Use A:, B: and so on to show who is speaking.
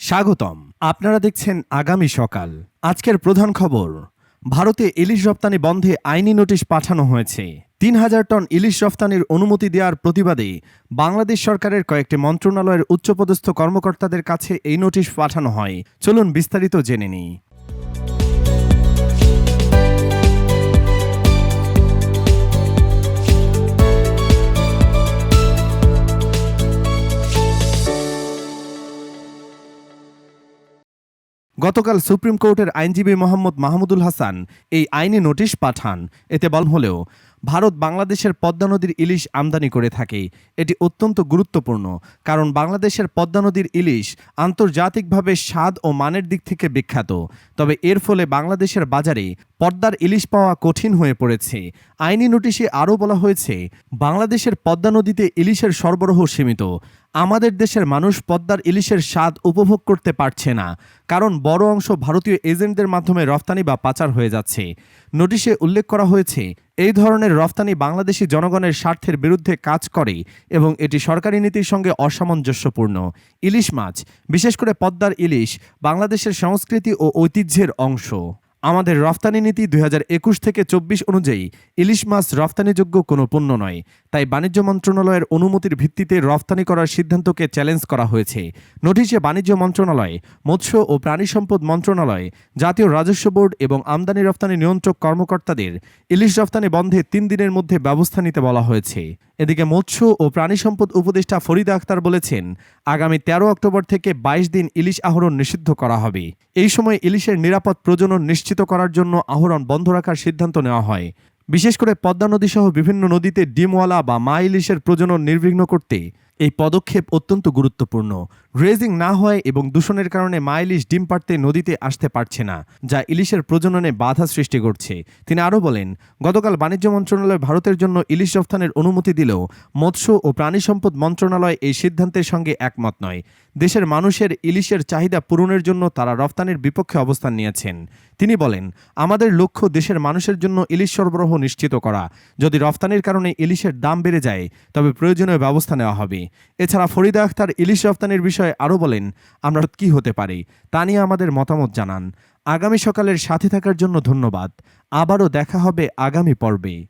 A: স্বাগতম। আপনারা দেখছেন আগামী সকাল। আজকের প্রধান খবর, ভারতে ইলিশ রপ্তানি বন্ধে আইনি নোটিশ পাঠানো হয়েছে। তিন হাজার টন ইলিশ রফতানির অনুমতি দেওয়ার প্রতিবাদে বাংলাদেশ সরকারের কয়েকটি মন্ত্রণালয়ের উচ্চপদস্থ কর্মকর্তাদের কাছে এই নোটিশ পাঠানো হয়। চলুন বিস্তারিত জেনে নিই। গতকাল সুপ্রিম কোর্টের আইনজীবী মোহাম্মদ মাহমুদুল হাসান এই আইনি নোটিশ পাঠান। এতে বল হলেও, ভারত বাংলাদেশের পদ্মা নদীর ইলিশ আমদানি করে থাকে। এটি অত্যন্ত গুরুত্বপূর্ণ, কারণ বাংলাদেশের পদ্মা নদীর ইলিশ আন্তর্জাতিকভাবে স্বাদ ও মানের দিক থেকে বিখ্যাত। তবে এর ফলে বাংলাদেশের বাজারে পদ্মার ইলিশ পাওয়া কঠিন হয়ে পড়েছে। আইনি নোটিশে আরও বলা হয়েছে, বাংলাদেশের পদ্মা নদীতে ইলিশের সরবরাহ সীমিত। আমাদের দেশের মানুষ পদ্মার ইলিশের স্বাদ উপভোগ করতে পারছে না, কারণ বড় অংশ ভারতীয় এজেন্টদের মাধ্যমে রফতানি বা পাচার হয়ে যাচ্ছে। নোটিশে উল্লেখ করা হয়েছে, এই ধরনের রফতানি বাংলাদেশি জনগণের স্বার্থের বিরুদ্ধে কাজ করে এবং এটি সরকারি নীতির সঙ্গে অসামঞ্জস্যপূর্ণ। ইলিশ মাছ, বিশেষ করে পদ্মার ইলিশ, বাংলাদেশের সংস্কৃতি ও ঐতিহ্যের অংশ। আমাদের রফতানি নীতি দুই হাজার একুশ থেকে চব্বিশ অনুযায়ী ইলিশ মাছ রফতানিযোগ্য কোনো পণ্য নয়। তাই বাণিজ্য মন্ত্রণালয়ের অনুমতির ভিত্তিতে রফতানি করার সিদ্ধান্তকে চ্যালেঞ্জ করা হয়েছে। নোটিশে বাণিজ্য মন্ত্রণালয়, মৎস্য ও প্রাণী সম্পদ মন্ত্রণালয়, জাতীয় রাজস্ব বোর্ড এবং আমদানি রফতানি নিয়ন্ত্রক কর্মকর্তাদের ইলিশ রফতানি বন্ধে তিন দিনের মধ্যে ব্যবস্থা নিতে বলা হয়েছে। এদিকে মৎস্য ও প্রাণী সম্পদ উপদেষ্টা ফরিদা আক্তার বলেছেন, আগামী তেরো অক্টোবর থেকে বাইশ দিন ইলিশ আহরণ নিষিদ্ধ করা হবে। এই সময় ইলিশের নিরাপদ প্রজনন নিশ্চিত করার জন্য আহরণ বন্ধ রাখার সিদ্ধান্ত নেওয়া হয়। বিশেষ করে পদ্মা নদী সহ বিভিন্ন নদীতে ডিমওয়ালা বা মা ইলিশের প্রজনন নির্বিঘ্ন করতে এই পদক্ষেপ অত্যন্ত গুরুত্বপূর্ণ। রেজিং না হয় এবং দূষণের কারণে মা ইলিশ ডিম পাড়তে নদীতে আসতে পারছে না, যা ইলিশের প্রজননে বাধা সৃষ্টি করছে। তিনি আরও বলেন, গতকাল বাণিজ্য মন্ত্রণালয় ভারতের জন্য ইলিশ রফতানের অনুমতি দিলেও মৎস্য ও প্রাণী সম্পদ মন্ত্রণালয় এই সিদ্ধান্তের সঙ্গে একমত নয়। দেশের মানুষের ইলিশের চাহিদা পূরণের জন্য তারা রফতানির বিপক্ষে অবস্থান নিয়েছেন। তিনি বলেন, আমাদের লক্ষ্য দেশের মানুষের জন্য ইলিশ সরবরাহ নিশ্চিত করা। যদি রফতানির কারণে ইলিশের দাম বেড়ে যায়, তবে প্রয়োজনীয় ব্যবস্থা নেওয়া হবে। এছাড়া ফরিদা আখতার ইলিশ রফতানির বিষয়ে আরও বলেন, আমরা কি হতে পারি? তা নিয়ে আমাদের মতামত জানান। আগামী সকালের সাথে থাকার জন্য ধন্যবাদ। আবারও দেখা হবে আগামী পর্বে।